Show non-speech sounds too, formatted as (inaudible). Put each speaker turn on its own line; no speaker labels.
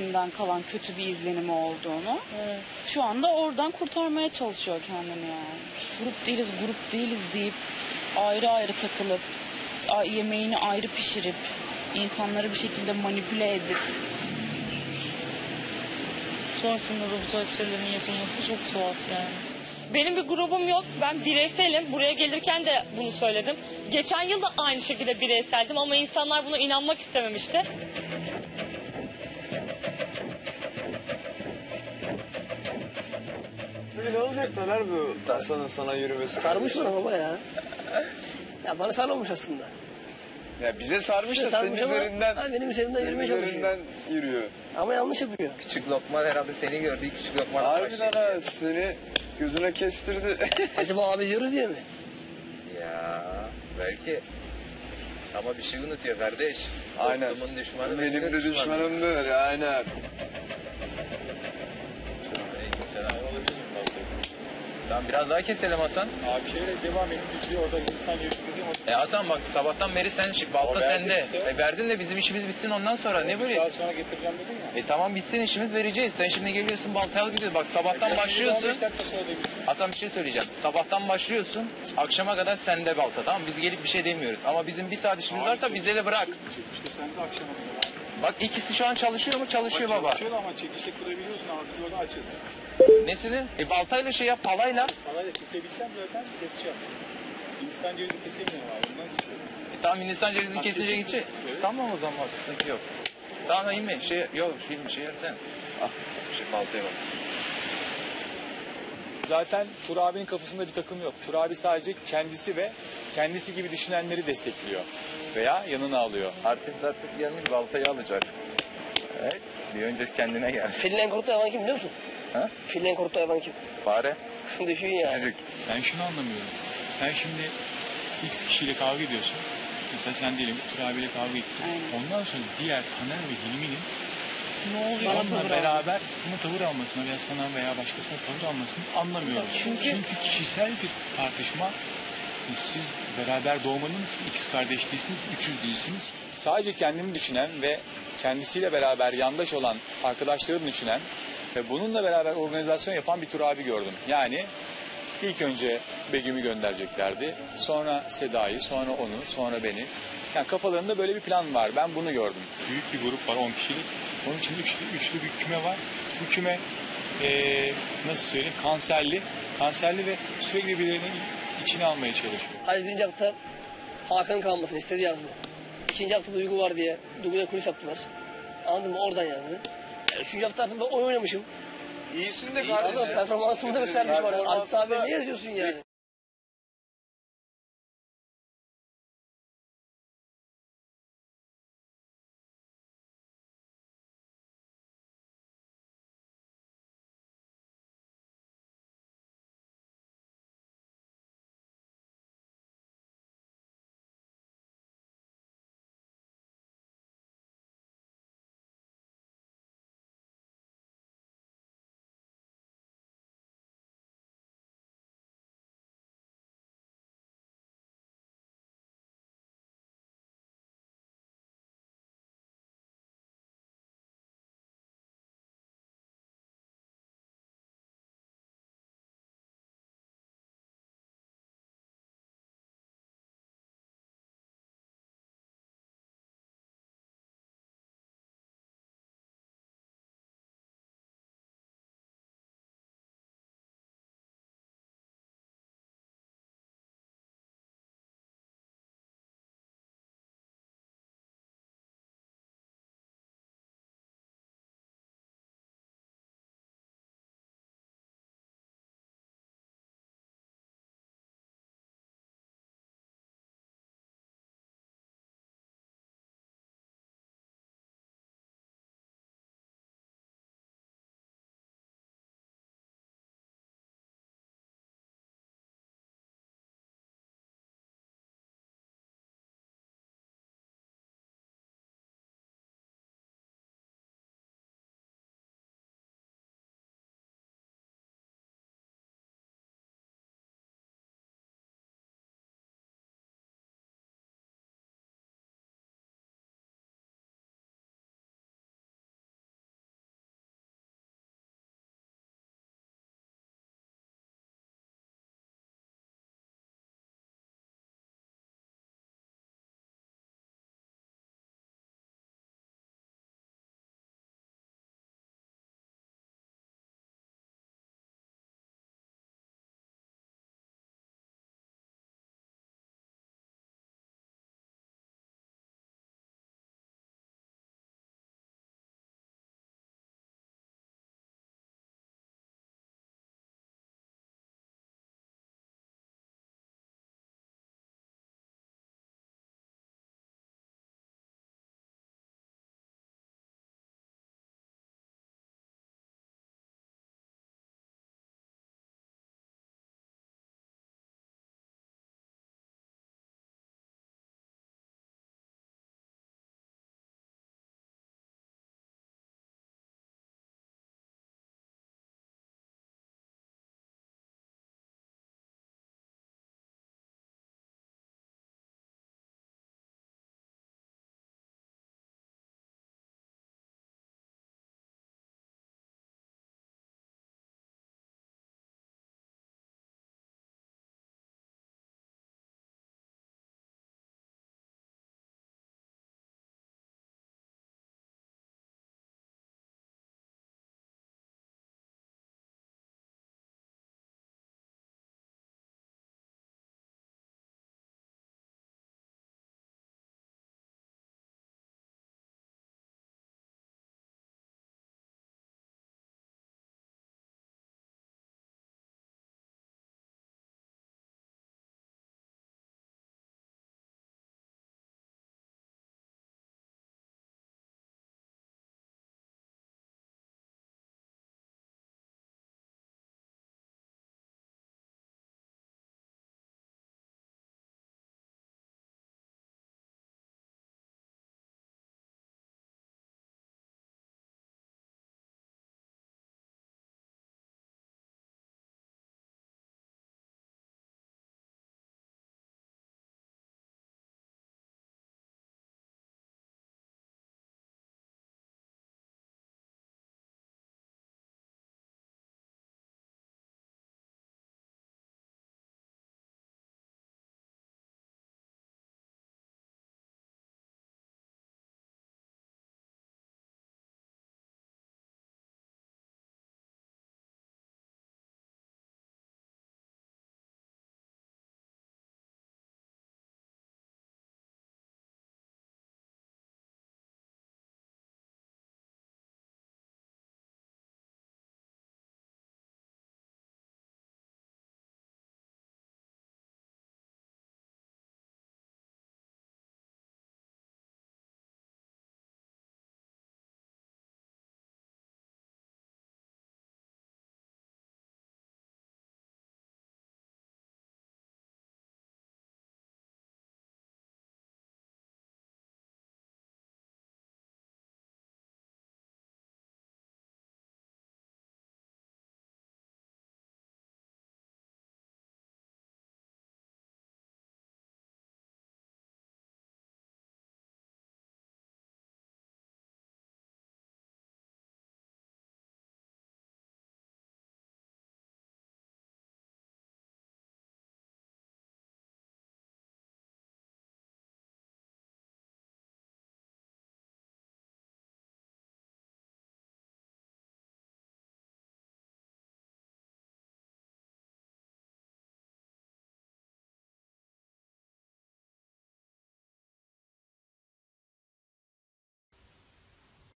filmden kalan kötü bir izlenimi olduğunu. Şu anda oradan kurtarmaya çalışıyor kendini yani. Grup değiliz, grup değiliz deyip ayrı ayrı takılıp yemeğini ayrı pişirip insanları bir şekilde manipüle edip
Sonrasında da bu tarz şeylerin yapılması çok tuhaf yani.
Benim bir grubum yok. Ben bireyselim. Buraya gelirken de bunu söyledim. Geçen yıl da aynı şekilde bireyseldim ama insanlar buna inanmak istememişti.
Peki ne olacak Taner bu Hasan'ın sana yürümesi?
Sarmış bana baba ya. Ya bana sarmamış aslında.
Ya bize sarmış da senin
Sarmış ama
üzerinden,
ha, benim üzerimden
senin
yürümeye çalışıyor.
üzerinden yürüyor.
Ama yanlış yapıyor.
Küçük Lokman herhalde seni gördü. Küçük Lokman
Harbiden ha seni gözüne kestirdi. (laughs)
Acaba abi diyoruz diye mi?
Ya belki. Ama bir şey unutuyor kardeş.
Aynen.
Dostumun düşmanı
Benim de
düşmanım.
düşmanımdır aynen.
Tamam biraz daha keselim Hasan.
Abi şeyle devam et. Biz orada Hindistan o
E Hasan bak sabahtan beri sen çık. Balta sende.
işte.
E verdin de bizim işimiz bitsin ondan sonra. Ne böyle?
saat sonra getireceğim dedim ya.
E tamam bitsin işimiz vereceğiz. Sen şimdi geliyorsun baltaya gidiyorsun. Bak sabahtan başlıyorsun.
15 dakika sonra demişsin.
Hasan bir şey söyleyeceğim. Sabahtan başlıyorsun. Akşama kadar sende balta tamam mı? Biz gelip bir şey demiyoruz. Ama bizim bir saat işimiz varsa bizde de bırak.
İşte sen de akşama kadar.
Bak ikisi şu an çalışıyor mu? Çalışıyor baba.
Çalışıyor ama çekişte kurabiliyorsun biz orada açız.
Nesini? E baltayla şey yap palayla.
Parayla kesebilsem zaten keseceğim. Hindistan cevizi kesemiyorum abi. Bundan çıkıyor.
E tamam Hindistan cevizini
Ha,
kesecek
kesin.
içi.
Evet.
Tamam o zaman sıkıntı yok. Tamam iyi mi? Şey yok film şey yersen. Ah şey baltaya bak.
Zaten Tur abinin kafasında bir takım yok. Tur abi sadece kendisi ve kendisi gibi düşünenleri destekliyor. Veya yanına alıyor.
Artist artist gelmiş baltayı alacak. Evet. Bir önce kendine gel.
Filin en korktuğu hayvan kim biliyor musun?
Ha?
Filin en korktuğu hayvan kim?
Fare. (laughs)
Düşün ya.
Çocuk.
Ben şunu anlamıyorum. Sen şimdi X kişiyle kavga ediyorsun. Mesela sen diyelim Tur abiyle kavga ettin.
Aynen.
Ondan sonra diğer Taner ve Hilmi'nin
ne oluyor
onunla
tavır almak?
beraber buna tavır almasına veya sana veya başkasına tavır almasını anlamıyorum.
Çünkü-
kişisel bir tartışma siz beraber doğmadınız, ikiz kardeş değilsiniz, üçüz değilsiniz. Sadece kendini düşünen ve kendisiyle beraber yandaş olan arkadaşlarını düşünen ve bununla beraber organizasyon yapan bir tur abi gördüm. Yani ilk önce Begüm'ü göndereceklerdi. Sonra Seda'yı, sonra onu, sonra beni. Yani kafalarında böyle bir plan var. Ben bunu gördüm. Büyük bir grup var 10 kişilik. Onun içinde üçlü, üçlü bir küme var. Bu küme eee, nasıl söyleyeyim kanserli. Kanserli ve sürekli birilerinin içine almaya çalışıyor.
Hadi birinci hafta Hakan kalmasın istedi yazdı. İkinci hafta Duygu var diye Duygu'ya kulis yaptılar. Anladın mı? Oradan yazdı. Yani üçüncü hafta ben oyun oynamışım.
İyisin de kardeşim.
performansımı da göstermiş bana. Artık abi ne yazıyorsun yani?